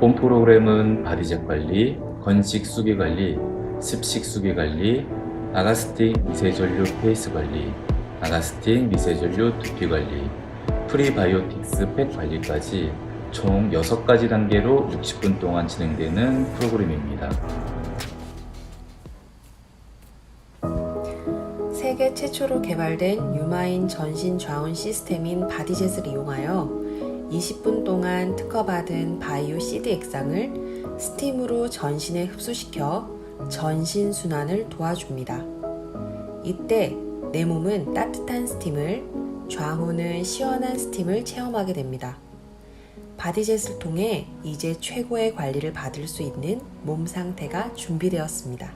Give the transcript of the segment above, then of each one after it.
프로그램은 바디젯 관리, 건식 수기 관리, 습식 수기 관리, 아가스틱 미세전류 페이스 관리, 아가스틱 미세전류 두피 관리, 프리바이오틱스 팩 관리까지 총 6가지 단계로 60분 동안 진행되는 프로그램입니다. 세계 최초로 개발된 유마인 전신 좌운 시스템인 바디젯을 이용하여 20분 동안 특허받은 바이오 시드 액상을 스팀으로 전신에 흡수시켜 전신 순환을 도와줍니다. 이때 내 몸은 따뜻한 스팀을, 좌우는 시원한 스팀을 체험하게 됩니다. 바디젯을 통해 이제 최고의 관리를 받을 수 있는 몸 상태가 준비되었습니다.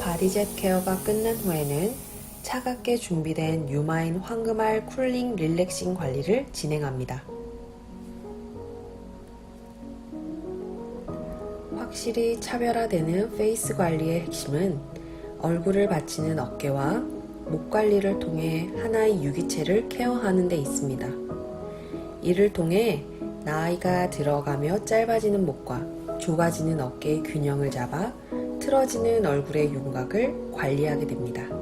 바디젯 케어가 끝난 후에는 차갑게 준비된 유마인 황금알 쿨링 릴렉싱 관리를 진행합니다. 확실히 차별화되는 페이스 관리의 핵심은 얼굴을 받치는 어깨와 목 관리를 통해 하나의 유기체를 케어하는 데 있습니다. 이를 통해 나이가 들어가며 짧아지는 목과 좁아지는 어깨의 균형을 잡아 틀어지는 얼굴의 윤곽을 관리하게 됩니다.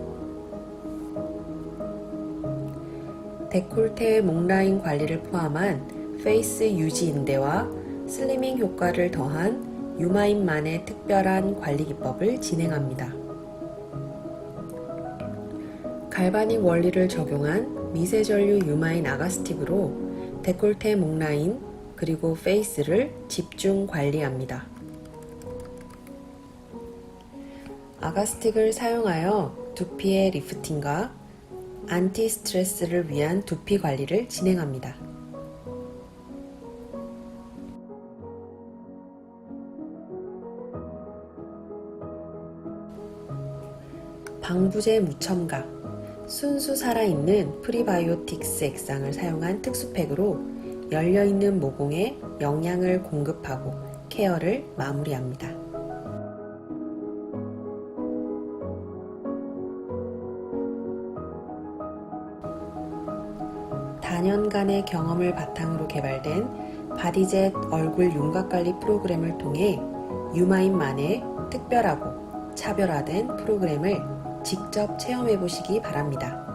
데콜테 목 라인 관리를 포함한 페이스 유지 인대와 슬리밍 효과를 더한 유마인만의 특별한 관리 기법을 진행합니다. 갈바닉 원리를 적용한 미세전류 유마인 아가스틱으로 데콜테 목 라인 그리고 페이스를 집중 관리합니다. 아가스틱을 사용하여 두피의 리프팅과 안티 스트레스를 위한 두피 관리를 진행합니다. 방부제 무첨가 순수 살아있는 프리바이오틱스 액상을 사용한 특수팩으로 열려있는 모공에 영양을 공급하고 케어를 마무리합니다. 다년간의 경험을 바탕으로 개발된 바디젯 얼굴 윤곽 관리 프로그램을 통해 유마인만의 특별하고 차별화된 프로그램을 직접 체험해 보시기 바랍니다.